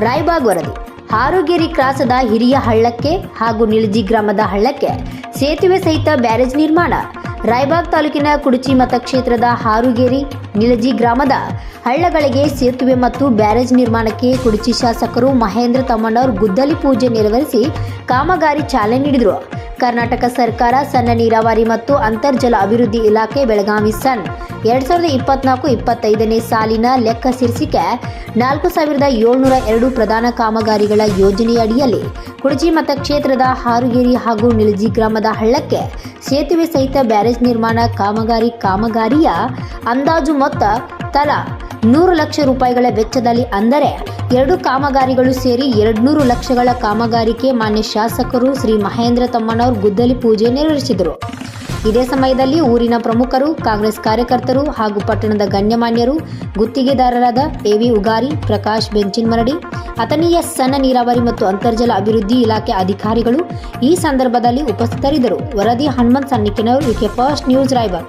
ರಾಯಬಾಗ್ ವರದಿ. ಹಾರುಗೇರಿ ಕ್ರಾಸದ ಹಿರಿಯ ಹಳ್ಳಕ್ಕೆ ಹಾಗೂ ನಿಳಜಿ ಗ್ರಾಮದ ಹಳ್ಳಕ್ಕೆ ಸೇತುವೆ ಸಹಿತ ಬ್ಯಾರೇಜ್ ನಿರ್ಮಾಣ. ರಾಯಬಾಗ್ ತಾಲೂಕಿನ ಕುಡಚಿ ಮತಕ್ಷೇತ್ರದ ಹಾರುಗೇರಿ ನಿಳಜಿ ಗ್ರಾಮದ ಹಳ್ಳಗಳಿಗೆ ಸೇತುವೆ ಮತ್ತು ಬ್ಯಾರೇಜ್ ನಿರ್ಮಾಣಕ್ಕೆ ಕುಡಚಿ ಶಾಸಕರು ಮಹೇಂದ್ರ ತಮ್ಮಣ್ಣವರು ಗುದ್ದಲಿ ಪೂಜೆ ನೆರವೇರಿಸಿ ಕಾಮಗಾರಿ ಚಾಲನೆ ನೀಡಿದರು. ಕರ್ನಾಟಕ ಸರ್ಕಾರ, ಸಣ್ಣ ನೀರಾವರಿ ಮತ್ತು ಅಂತರ್ಜಲ ಅಭಿವೃದ್ಧಿ ಇಲಾಖೆ, ಬೆಳಗಾವಿ ಸನ್ ಎರಡ್ ಸಾವಿರದ ಇಪ್ಪತ್ನಾಲ್ಕು, ಇಪ್ಪತ್ತೈದನೇ ಸಾಲಿನ ಲೆಕ್ಕ ಶೀರ್ಷಿಕೆ, ನಾಲ್ಕು ಸಾವಿರದ ಏಳ್ನೂರ ಎರಡು ಪ್ರಧಾನ ಕಾಮಗಾರಿಗಳ ಯೋಜನೆಯಡಿಯಲ್ಲಿ ಕುಡಚಿ ಮತಕ್ಷೇತ್ರದ ಹಾರುಗೇರಿ ಹಾಗೂ ನಿಲಜಿ ಗ್ರಾಮದ ಹಳ್ಳಕ್ಕೆ ಸೇತುವೆ ಸಹಿತ ಬ್ಯಾರೇಜ್ ನಿರ್ಮಾಣ ಕಾಮಗಾರಿ ಕಾಮಗಾರಿಯ ಅಂದಾಜು ಮೊತ್ತ ತಲಾ ನೂರು ಲಕ್ಷ ರೂಪಾಯಿಗಳ ವೆಚ್ಚದಲ್ಲಿ ಅಂದರೆ ಎರಡು ಕಾಮಗಾರಿಗಳು ಸೇರಿ ಎರಡ್ನೂರು ಲಕ್ಷಗಳ ಕಾಮಗಾರಿಕೆ ಮಾನ್ಯ ಶಾಸಕರು ಶ್ರೀ ಮಹೇಂದ್ರ ತಮ್ಮಣ್ಣವರು ಗುದ್ದಲಿ ಪೂಜೆ ನೆರವೇರಿಸಿದರು. ಇದೇ ಸಮಯದಲ್ಲಿ ಊರಿನ ಪ್ರಮುಖರು, ಕಾಂಗ್ರೆಸ್ ಕಾರ್ಯಕರ್ತರು ಹಾಗೂ ಪಟ್ಟಣದ ಗಣ್ಯಮಾನ್ಯರು, ಗುತ್ತಿಗೆದಾರರಾದ ಎವಿ ಉಗಾರಿ, ಪ್ರಕಾಶ್ ಬೆಂಚಿನ್ಮರಡಿ ಅಥನೀಯ ಸಣ್ಣ ನೀರಾವರಿ ಮತ್ತು ಅಂತರ್ಜಲ ಅಭಿವೃದ್ಧಿ ಇಲಾಖೆ ಅಧಿಕಾರಿಗಳು ಈ ಸಂದರ್ಭದಲ್ಲಿ ಉಪಸ್ಥಿತರಿದ್ದರು. ವರದಿ Hanumanth ಸನ್ನಿಕಿನವರು K First News, Raibag.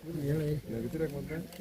Ini ya, gitu deh rekomendasi.